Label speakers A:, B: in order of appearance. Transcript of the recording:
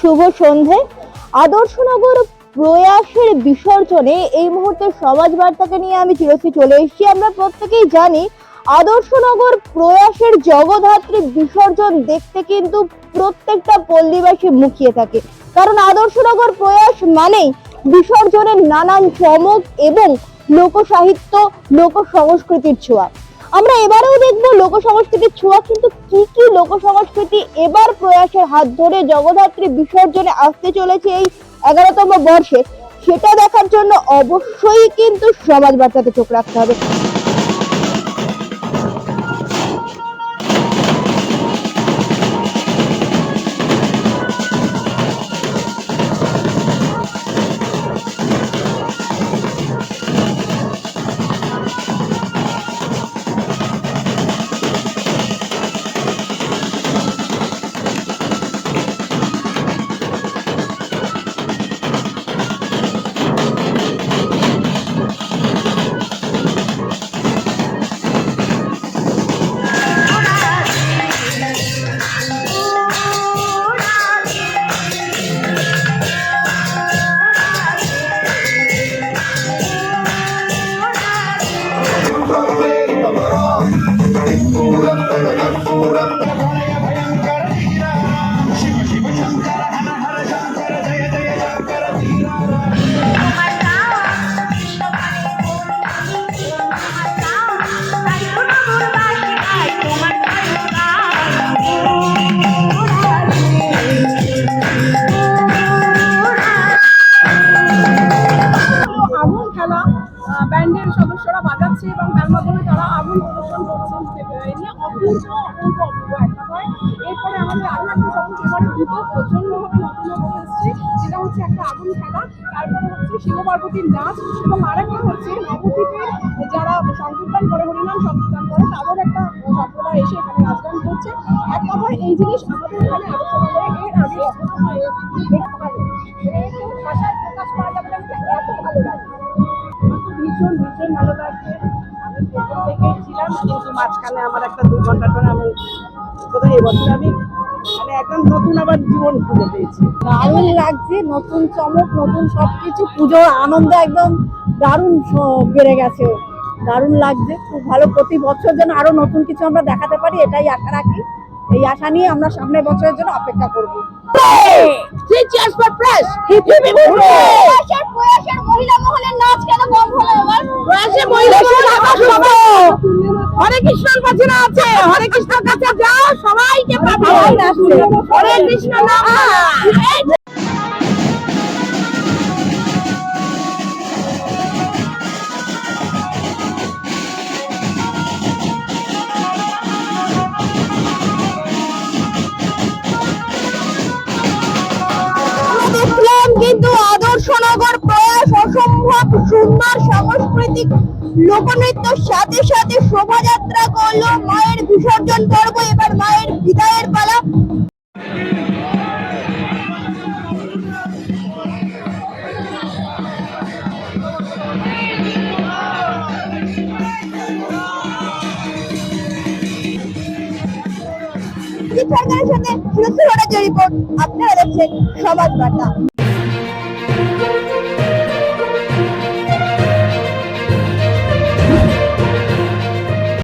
A: শুভ সন্ধে। আদর্শনগর প্রয়াসের বিসর্জনে এই মুহূর্তে সমাজ বার্তাকে নিয়ে আমি চিরসি চলে এসেছি। আমরা প্রত্যেকেই জানি আদর্শনগর প্রয়াসের জগদ্ধাত্রী বিসর্জন দেখতে কিন্তু প্রত্যেকটা পল্লীবাসী মুখিয়ে থাকে। কারণ আদর্শনগর প্রয়াস মানেই বিসর্জনের নানান চমক এবং লোকসাহিত্য লোক সংস্কৃতির ছোঁয়া। আমরা এবারেও দেখব লোক সংস্কৃতির ছোঁয়া, কিন্তু কি কি লোক সংস্কৃতি এবার প্রয়াসের হাত ধরে জগদ্ধাত্রী বিসর্জনে আসতে চলেছে এই এগারোতম বর্ষে, সেটা দেখার জন্য অবশ্যই কিন্তু সমাজ বার্তাতে চোখ রাখতে হবে।
B: ব্যান্ডের সদস্যরা বাজাচ্ছে এবং তার মাধ্যমে তারা আগুন প্রদর্শন করছেন অপূর্ব অপূর্ব অপূর্ব একটা হয় এরপরে আমাদের আরও একটা সবুজ এবারে দুটো প্রচন্ডভাবে নতুন নতুন এসছে। যেটা হচ্ছে একটা আগুন খেলা, তারপরে হচ্ছে শিব পার্বতীর নাচ এবং আরেকটা হচ্ছে নবদ্বীপের যারা সংকীর্তন করে, হরিনাম সংকীর্তন করে, তাদের একটা সম্প্রদায় এসে এখানে নাচ গান করছে। এক কথায় এই জিনিস আমাদের এখানে আলোচনা করে এর আগে কিন্তু মাঝখানে আমার একটা দুর্ঘটনা আমি কোথায় এবছর আমি মানে একদম নতুন আবার জীবন খুঁজে পেয়েছি।
C: দারুণ লাগছে নতুন চমক নতুন সবকিছু পুজোর আনন্দ একদম দারুণ বেড়ে গেছে। দারুণ লাগছে খুব ভালো প্রতি বছর যেন আরও নতুন কিছু আমরা দেখাতে পারি এটাই আশা রাখি। এই আশা নিয়ে আমরা সামনের বছরের জন্য অপেক্ষা করব।
A: মহিলা মহলের নাচ কেন কম হলো এবার?
C: হরে কৃষ্ণর কাছে আছে হরে কৃষ্ণর কাছে যাও সবাইকে পাঠাও। হরে কৃষ্ণ।
A: অসম্ভব সুন্দর, সাংস্কৃতিক লোকনৃত্যর সাথে সাথে শোভাযাত্রা করল, মায়ের বিসর্জন পর্ব এবার মায়ের বিদায়ের পালা। সাথে সুরক্ষিত রিপোর্ট আপনারা দেখছেন সমাজ বার্তা